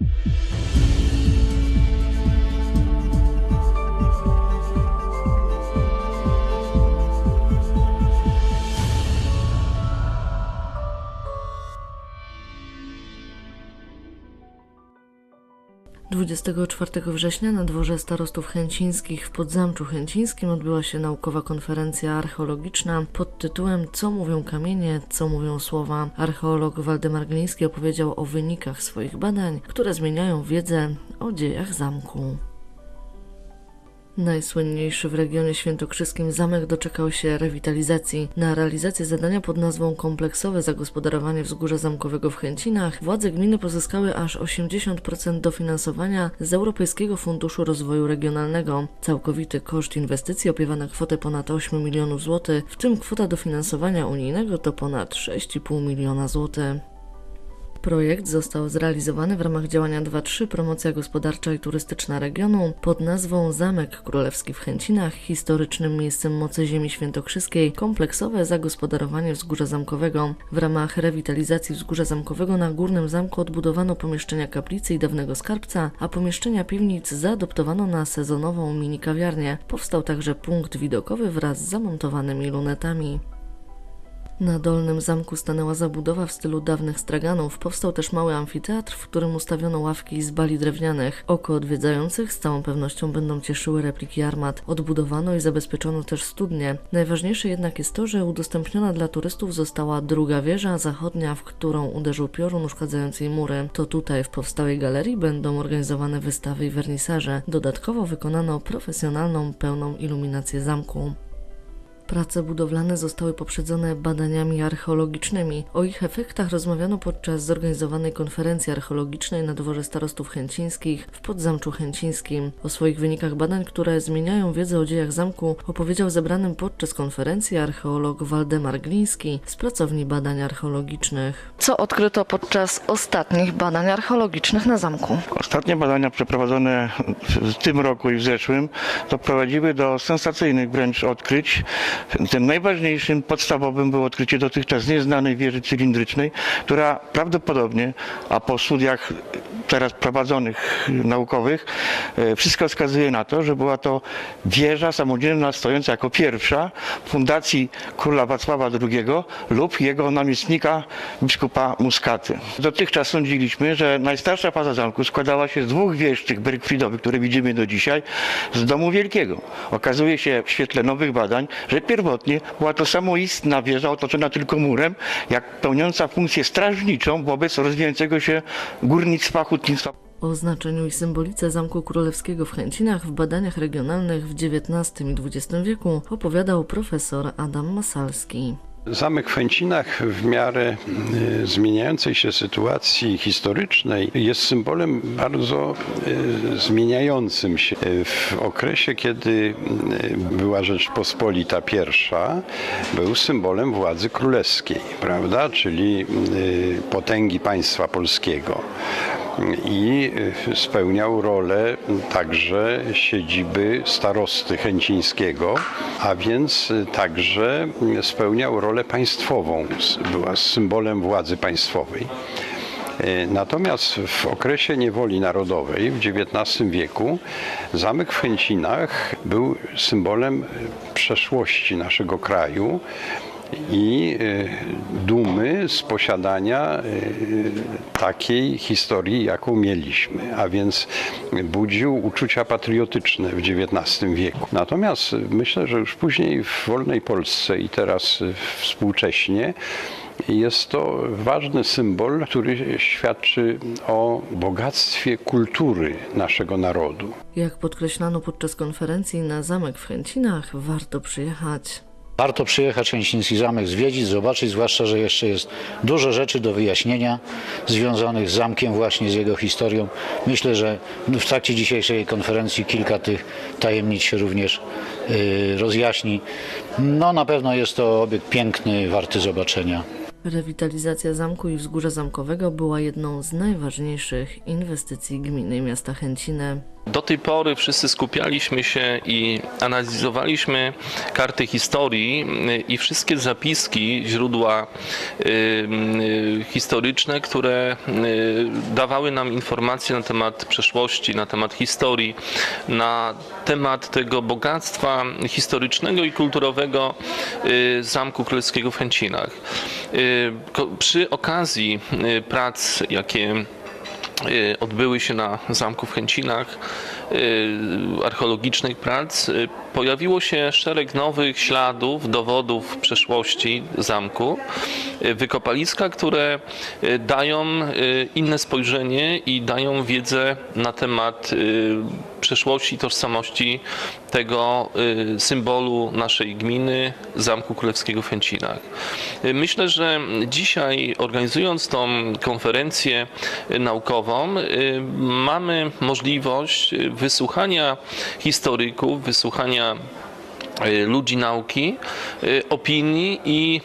Thank you. Dwudziestego czwartego września na dworze starostów chęcińskich w Podzamczu Chęcińskim odbyła się naukowa konferencja archeologiczna pod tytułem Co mówią kamienie, co mówią słowa. Archeolog Waldemar Gliński opowiedział o wynikach swoich badań, które zmieniają wiedzę o dziejach zamku. Najsłynniejszy w regionie świętokrzyskim zamek doczekał się rewitalizacji. Na realizację zadania pod nazwą Kompleksowe zagospodarowanie wzgórza zamkowego w Chęcinach władze gminy pozyskały aż 80% dofinansowania z Europejskiego Funduszu Rozwoju Regionalnego. Całkowity koszt inwestycji opiewa na kwotę ponad 8 milionów złotych, w tym kwota dofinansowania unijnego to ponad 6,5 miliona złotych. Projekt został zrealizowany w ramach działania 2.3 Promocja gospodarcza i turystyczna regionu pod nazwą Zamek Królewski w Chęcinach, historycznym miejscem mocy ziemi świętokrzyskiej, kompleksowe zagospodarowanie wzgórza zamkowego. W ramach rewitalizacji wzgórza zamkowego na Górnym Zamku odbudowano pomieszczenia kaplicy i dawnego skarbca, a pomieszczenia piwnic zaadoptowano na sezonową mini kawiarnię. Powstał także punkt widokowy wraz z zamontowanymi lunetami. Na Dolnym Zamku stanęła zabudowa w stylu dawnych straganów. Powstał też mały amfiteatr, w którym ustawiono ławki z bali drewnianych. Oko odwiedzających z całą pewnością będą cieszyły repliki armat. Odbudowano i zabezpieczono też studnie. Najważniejsze jednak jest to, że udostępniona dla turystów została druga wieża zachodnia, w którą uderzył piorun uszkadzając jej mury. To tutaj w powstałej galerii będą organizowane wystawy i wernisaże. Dodatkowo wykonano profesjonalną, pełną iluminację zamku. Prace budowlane zostały poprzedzone badaniami archeologicznymi. O ich efektach rozmawiano podczas zorganizowanej konferencji archeologicznej na dworze starostów chęcińskich w Podzamczu Chęcińskim. O swoich wynikach badań, które zmieniają wiedzę o dziejach zamku, opowiedział zebranym podczas konferencji archeolog Waldemar Gliński z pracowni badań archeologicznych. Co odkryto podczas ostatnich badań archeologicznych na zamku? Ostatnie badania przeprowadzone w tym roku i w zeszłym doprowadziły do sensacyjnych wręcz odkryć. Tym najważniejszym, podstawowym było odkrycie dotychczas nieznanej wieży cylindrycznej, która prawdopodobnie, a po studiach teraz prowadzonych naukowych, e, wszystko wskazuje na to, że była to wieża samodzielna stojąca jako pierwsza w fundacji króla Wacława II lub jego namiestnika biskupa Muskaty. Dotychczas sądziliśmy, że najstarsza faza zamku składała się z dwóch wież tych bergfriedowych, które widzimy do dzisiaj, z domu wielkiego. Okazuje się w świetle nowych badań, że pierwotnie była to samoistna wieża otoczona tylko murem, jak pełniąca funkcję strażniczą wobec rozwijającego się górnictwa, hutnictwa. O znaczeniu i symbolice Zamku Królewskiego w Chęcinach w badaniach regionalnych w XIX i XX wieku opowiadał profesor Adam Masalski. Zamek w Chęcinach w miarę y, zmieniającej się sytuacji historycznej jest symbolem bardzo y, zmieniającym się. W okresie, kiedy y, była Rzeczpospolita pierwsza, był symbolem władzy królewskiej, prawda, czyli potęgi państwa polskiego i y, spełniał rolę także siedziby starosty chęcińskiego, a więc y, także y, spełniał rolę państwową, była symbolem władzy państwowej. Natomiast w okresie niewoli narodowej w XIX wieku zamek w Chęcinach był symbolem przeszłości naszego kraju i y, dumy z posiadania y, takiej historii, jaką mieliśmy, a więc budził uczucia patriotyczne w XIX wieku. Natomiast myślę, że już później w wolnej Polsce i teraz współcześnie jest to ważny symbol, który świadczy o bogactwie kultury naszego narodu. Jak podkreślano podczas konferencji na zamek w Chęcinach, warto przyjechać. Warto przyjechać Chęciński Zamek, zwiedzić, zobaczyć, zwłaszcza, że jeszcze jest dużo rzeczy do wyjaśnienia związanych z zamkiem, właśnie z jego historią. Myślę, że w trakcie dzisiejszej konferencji kilka tych tajemnic się również y, rozjaśni. No na pewno jest to obiekt piękny, warty zobaczenia. Rewitalizacja zamku i wzgórza zamkowego była jedną z najważniejszych inwestycji gminy miasta Chęciny. Do tej pory wszyscy skupialiśmy się i analizowaliśmy karty historii y, i wszystkie zapiski, źródła y, y, historyczne, które dawały nam informacje na temat przeszłości, na temat historii, na temat tego bogactwa historycznego i kulturowego Zamku Królewskiego w Chęcinach. Przy okazji prac, jakie odbyły się na zamku w Chęcinach, y, archeologicznych prac, y, pojawiło się szereg nowych śladów, dowodów przeszłości zamku, y, wykopaliska, które y, dają y, inne spojrzenie i dają wiedzę na temat y, przeszłości i tożsamości tego y, symbolu naszej gminy, Zamku Królewskiego w Chęcinach. Y, Myślę, że dzisiaj organizując tą konferencję naukową, y, mamy możliwość wysłuchania historyków, wysłuchania ludzi nauki, y, opinii i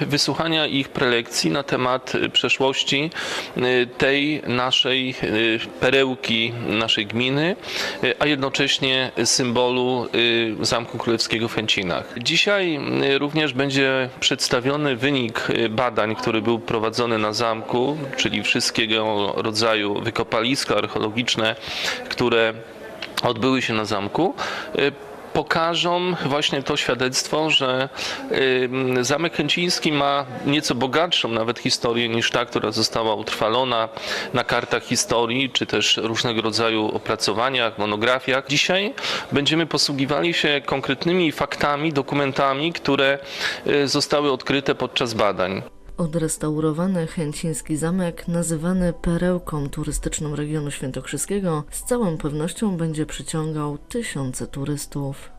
y, wysłuchania ich prelekcji na temat y, przeszłości y, tej naszej y, perełki, naszej gminy, y, a jednocześnie symbolu y, Zamku Królewskiego w Chęcinach. Dzisiaj y, również będzie przedstawiony wynik y, badań, który był prowadzony na zamku, czyli wszystkiego rodzaju wykopaliska archeologiczne, które odbyły się na zamku. Pokażą właśnie to świadectwo, że Zamek Chęciński ma nieco bogatszą nawet historię niż ta, która została utrwalona na kartach historii, czy też różnego rodzaju opracowaniach, monografiach. Dzisiaj będziemy posługiwali się konkretnymi faktami, dokumentami, które y, zostały odkryte podczas badań. Odrestaurowany chęciński zamek, nazywany perełką turystyczną regionu świętokrzyskiego, z całą pewnością będzie przyciągał tysiące turystów.